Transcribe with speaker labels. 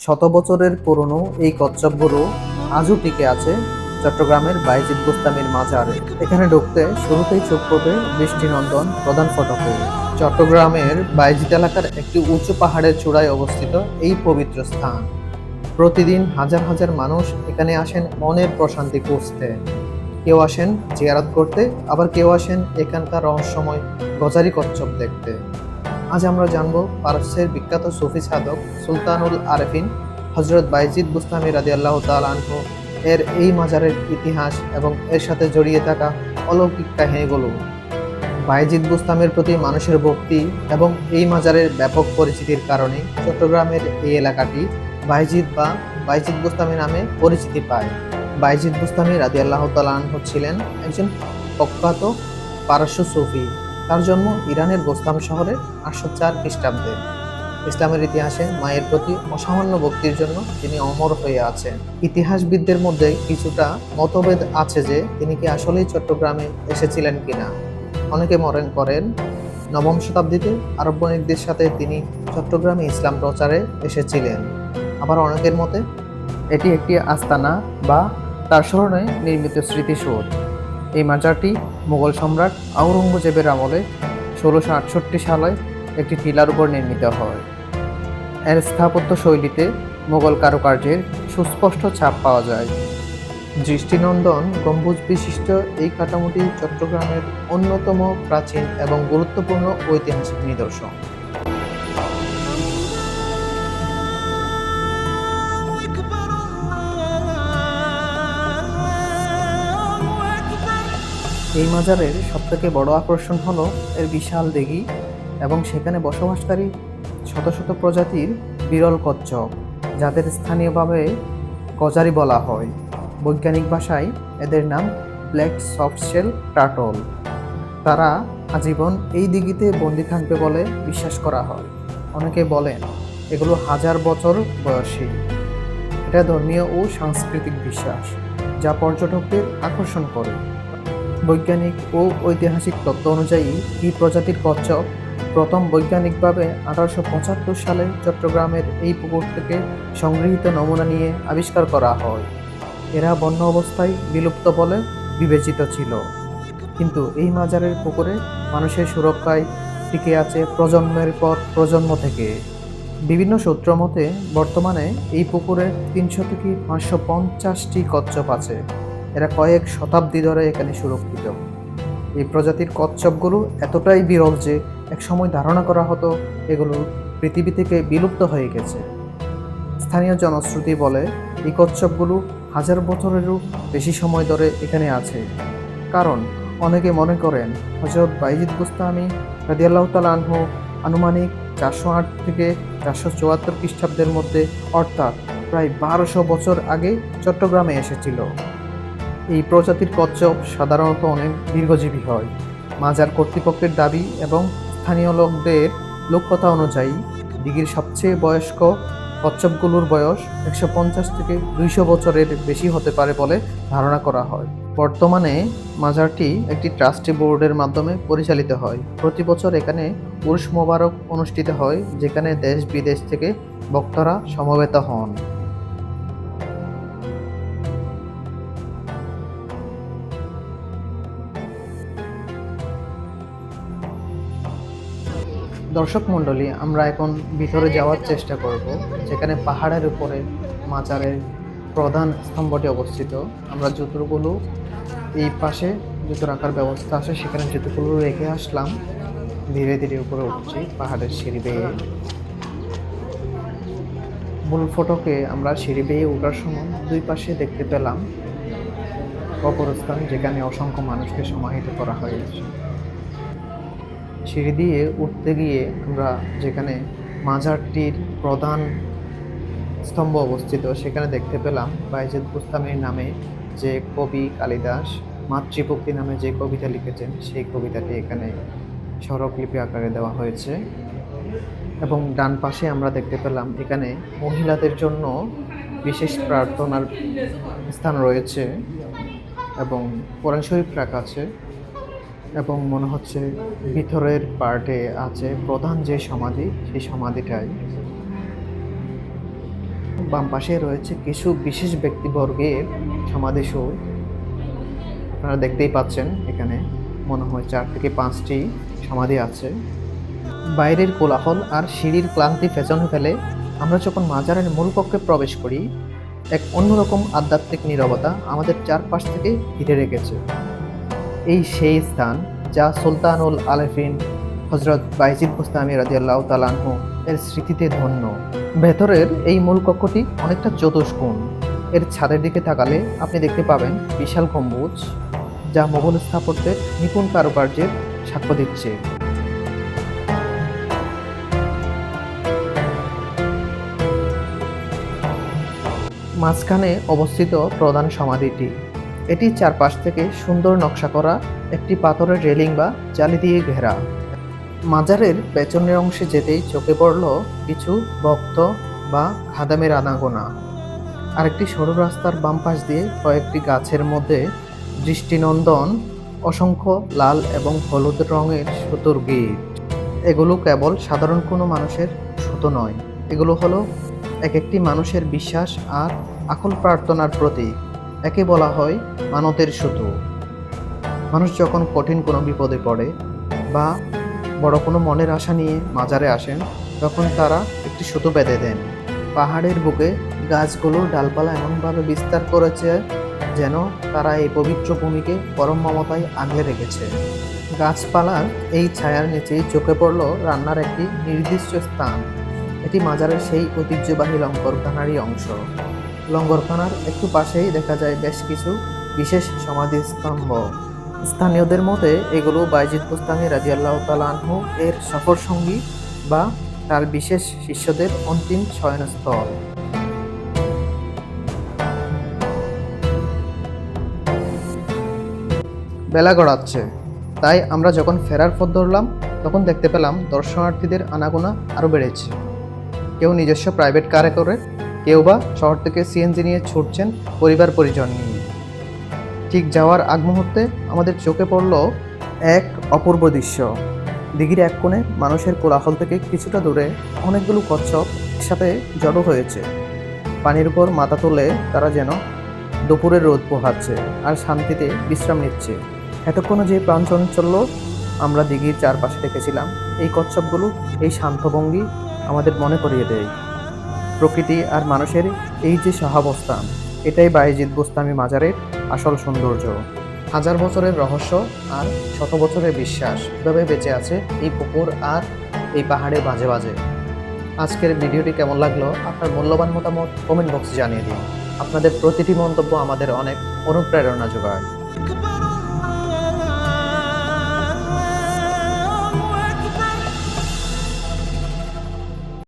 Speaker 1: শত বছরের পুরনো এই কচ্ছপগুলো আজও টিকে আছে চট্টগ্রামের বাইজিদ গোস্তামির মাজারে। এখানে ঢুকতে শুরুতেই চোখ পড়বে বৃষ্টিনন্দন প্রধান ফটকে। চট্টগ্রামের বাইজিদ এলাকার একটি উঁচু পাহাড়ের চূড়ায় অবস্থিত এই পবিত্র স্থান। প্রতিদিন হাজার হাজার মানুষ এখানে আসেন মনের প্রশান্তি খুঁজতে। কেউ আসেন জিয়ারত করতে, আবার কেউ আসেন এখানকার রহস্যময় গজারি কচ্ছপ দেখতে। আজ আমরা জানব পারস্যের বিখ্যাত সুফি সাধক সুলতানুল আরেফিন হজরত বাইজিদ বুস্তামি রাদি আল্লাহ তালহ এর এই মাজারের ইতিহাস এবং এর সাথে জড়িয়ে থাকা অলৌকিক কাহিনীগুলো। বাইজিদ বুস্তামের প্রতি মানুষের ভক্তি এবং এই মাজারের ব্যাপক পরিচিতির কারণে চট্টগ্রামের এই এলাকাটি বাইজিদ বা বাইজিদ বুস্তামি নামে পরিচিতি পায়। বাইজিদ বুস্তামি রাদি আল্লাহ তালহ ছিলেন একজন প্রখ্যাত পারস্য সুফি। তার জন্ম ইরানের গোস্তাম শহরে আটশো চার খ্রিস্টাব্দে। ইসলামের ইতিহাসে মায়ের প্রতি অসামান্য ভক্তির জন্য তিনি অমর হয়ে আছেন। ইতিহাসবিদদের মধ্যে কিছুটা মতভেদ আছে যে তিনি কি আসলেই চট্টগ্রামে এসেছিলেন কিনা। অনেকে মরেন করেন, নবম শতাব্দীতে আরব বণিকদের সাথে তিনি চট্টগ্রামে ইসলাম প্রচারে এসেছিলেন। আবার অনেকের মতে, এটি একটি আস্তানা বা তার স্মরণে নির্মিত স্মৃতিসৌধ। এই মাজারটি মুঘল সম্রাট আওরঙ্গজেবের আমলে ষোলোশো আটষট্টি সালে একটি টিলার উপর নির্মিত হয়। এর স্থাপত্য শৈলীতে মোগল কারুকার্যের সুস্পষ্ট ছাপ পাওয়া যায়। দৃষ্টিনন্দন গম্বুজ বিশিষ্ট এই কাঠামোটি চট্টগ্রামের অন্যতম প্রাচীন এবং গুরুত্বপূর্ণ ঐতিহাসিক নিদর্শন। এই মাজারের সবথেকে বড় আকর্ষণ হলো এর বিশাল দিঘি এবং সেখানে বসবাসকারী শত শত প্রজাতির বিরল কচ্ছপ, যাদের স্থানীয়ভাবে কজারি বলা হয়। বৈজ্ঞানিক ভাষায় এদের নাম ব্ল্যাক সফটশেল টাটল। তারা আজীবন এই দিঘিতে বন্দি থাকবে বলে বিশ্বাস করা হয়। অনেকে বলেন, এগুলো হাজার বছর বয়সী। এটা ধর্মীয় ও সাংস্কৃতিক বিশ্বাস, যা পর্যটকদের আকর্ষণ করে। বৈজ্ঞানিক ও ঐতিহাসিক তত্ত্ব অনুযায়ী এই প্রজাতির কচ্ছপ প্রথম বৈজ্ঞানিকভাবে আঠারোশো পঁচাত্তর সালে চট্টগ্রামের এই পুকুর থেকে সংগৃহীত নমুনা নিয়ে আবিষ্কার করা হয়। এরা বন্য অবস্থায় বিলুপ্ত বলে বিবেচিত ছিল। কিন্তু এই মাজারের পুকুরে মানুষের সুরক্ষায় টিকে আছে প্রজন্মের পর প্রজন্ম থেকে। বিভিন্ন সূত্র মতে, বর্তমানে এই পুকুরে তিনশো থেকে পাঁচশো পঞ্চাশটি কচ্ছপ আছে। এরা কয়েক শতাব্দী ধরে এখানে সুরক্ষিত। এই প্রজাতির কচ্ছপগুলো এতটাই বিরল যে একসময় ধারণা করা হতো এগুলো পৃথিবী থেকে বিলুপ্ত হয়ে গেছে। স্থানীয় জনশ্রুতি বলে, এই কচ্ছপগুলো হাজার বছরেরও বেশি সময় ধরে এখানে আছে। কারণ, অনেকে মনে করেন হজরত বাইজিদ বুস্তামি রাদিয়াল্লাহ তালাহ আনুমানিক চারশো আট থেকে চারশো চুয়াত্তর খ্রিস্টাব্দের মধ্যে, অর্থাৎ প্রায় বারোশো বছর আগে চট্টগ্রামে এসেছিল। এই প্রজাতির কচ্ছপ সাধারণত অনেক দীর্ঘজীবী হয়। মাজার কর্তৃপক্ষের দাবি এবং স্থানীয় লোকদের লোককথা অনুযায়ী দিঘির সবচেয়ে বয়স্ক কচ্ছপগুলোর বয়স একশো পঞ্চাশ থেকে দুইশো বছরের বেশি হতে পারে বলে ধারণা করা হয়। বর্তমানে মাজারটি একটি ট্রাস্টি বোর্ডের মাধ্যমে পরিচালিত হয়। প্রতি বছর এখানে পুরুষ মোবারক অনুষ্ঠিত হয়, যেখানে দেশ বিদেশ থেকে ভক্তরা সমবেত হন। দর্শক মণ্ডলী আমরা এখন ভিতরে যাওয়ার চেষ্টা করব যেখানে পাহাড়ের উপরে মাজারের প্রধান স্তম্ভটি অবস্থিত। আমরা জুতোগুলো এই পাশে জুতো রাখার ব্যবস্থা আছে সেখানে জুতোগুলো রেখে আসলাম ধীরে ধীরে উপরে উঠছি পাহাড়ের সিঁড়ি বেয়ে। মূল ফটকে আমরা সিঁড়ি বেয়ে ওঠার সময় দুই পাশে দেখতে পেলাম কবরস্থান যেখানে অসংখ্য মানুষকে সমাহিত করা হয়েছে। সিঁড়ি দিয়ে উঠতে গিয়ে আমরা যেখানে মাজারটির প্রধান স্তম্ভ অবস্থিত সেখানে দেখতে পেলাম বাইজেদ বুস্তামির নামে যে কবি কালিদাস, মাতৃভক্তি নামে যে কবিতা লিখেছেন, সেই কবিতাটি এখানে স্বরলিপি আকারে দেওয়া হয়েছে। এবং ডান পাশে আমরা দেখতে পেলাম এখানে মহিলাদের জন্য বিশেষ প্রার্থনার স্থান রয়েছে এবং কোরআন শরীফ রাখা আছে। এবং মনে হচ্ছে ভিতরের পার্টে আছে প্রধান যে সমাধি, সেই সমাধিটাই। বাম পাশে রয়েছে কিছু বিশেষ ব্যক্তিবর্গের সমাধিসৌধ আপনারা দেখতেই পাচ্ছেন এখানে মনে হয় চার থেকে পাঁচটি সমাধি আছে। বাইরের কোলাহল আর সিঁড়ির ক্লান্তি পেছনে ফেলে আমরা যখন মাজারের মূল কক্ষে প্রবেশ করি, এক অন্যরকম আধ্যাত্মিক নীরবতা আমাদের চারপাশ থেকে ঘিরে রেখেছে। এই সেই স্থান যা সুলতানুল আলেফিন হজরত বাইজিদ বুস্তামি রাজিয়াল্লাহ তালানহু এর স্মৃতিতে ধন্য। ভেতরের এই মূল কক্ষটি অনেকটা চতুষ্কোণ এর ছাদের দিকে তাকালে আপনি দেখতে পাবেন বিশাল গম্বুজ যা মোগল স্থাপত্যের নিপুণ কারুকার্যের সাক্ষ্য দিচ্ছে। মাঝখানে অবস্থিত প্রধান সমাধিটি। এটি চারপাশ থেকে সুন্দর নকশা করা একটি পাথরের রেলিং বা জালি দিয়ে ঘেরা। মাজারের পেছনের অংশে যেতেই চোখে পড়ল কিছু ভক্ত বা খাদামের আনাগোনা। আরেকটি সরু রাস্তার বাম পাশ দিয়ে কয়েকটি গাছের মধ্যে দৃষ্টিনন্দন, অসংখ্য লাল এবং হলুদ রঙের সুতোর গিট। এগুলো কেবল সাধারণ কোনো মানুষের সুতো নয়। এগুলো হলো এক একটি মানুষের বিশ্বাস আর আকুল প্রার্থনার প্রতীক। একে বলা হয় মানতের সুতো। মানুষ যখন কঠিন কোনো বিপদে পড়ে বা বড় কোনো মনের আশা নিয়ে মাজারে আসেন, তখন তারা একটি সুতো বেঁধে দেন। পাহাড়ের বুকে গাছগুলোর ডালপালা এমনভাবে বিস্তার করেছে যেন তারা এই পবিত্র ভূমিকে পরম মমতায় আগলে রেখেছে। গাছপালার এই ছায়ার নিচেই চোখে পড়ল রান্নার একটি নির্দিষ্ট স্থান। এটি মাজারের সেই ঐতিহ্যবাহী লঙ্গরখানারই অংশ। লঙ্গরখানার একটু পাশেই দেখা যায় বেশ কিছু বিশেষ সমাধিস্তম্ভ স্থানীয়দের মতে, এগুলো বাইজিদ বুস্তামি রাজিয়াল্লাহ তালানহু এর সফর সঙ্গী বা তার বিশেষ শিষ্যদের অন্তিম শয়নস্থল। বেলা গড়াচ্ছে। তাই আমরা যখন ফেরার পথ ধরলাম, তখন দেখতে পেলাম দর্শনার্থীদের আনাগোনা আরও বেড়েছে। কেউ নিজস্ব প্রাইভেট কারে করে কেউ বা শহর থেকে সিএনজি নিয়ে ছুটছেন পরিবার পরিজন নিয়ে। ঠিক যাওয়ার আগ মুহূর্তে আমাদের চোখে পড়ল এক অপূর্ব দৃশ্য। দিঘির এক কোণে মানুষের কোলাহল থেকে কিছুটা দূরে অনেকগুলো কচ্ছপ একসাথে জড়ো হয়েছে। পানির উপর মাথা তুলে তারা যেন দুপুরের রোদ পোহাচ্ছে আর শান্তিতে বিশ্রাম নিচ্ছে। এতক্ষণে যে প্রাঞ্চন চলল আমরা দিঘির চারপাশে দেখেছিলাম, এই কচ্ছপগুলো এই শান্তভঙ্গি আমাদের মনে করিয়ে দেয়। প্রকৃতি আর মানুষের এই যে সহাবস্থান, এটাই বাইজিদ গোস্তামি মাজারের আসল সৌন্দর্য। হাজার বছরের রহস্য আর শত বছরের বিশ্বাস কীভাবে বেঁচে আছে এই পুকুর আর এই পাহাড়ে বাজে বাজে। আজকের ভিডিওটি কেমন লাগল আপনার মূল্যবান মতামত কমেন্ট বক্সে জানিয়ে দিন। আপনাদের প্রতিটি মন্তব্য আমাদের অনেক অনুপ্রেরণা যোগায়।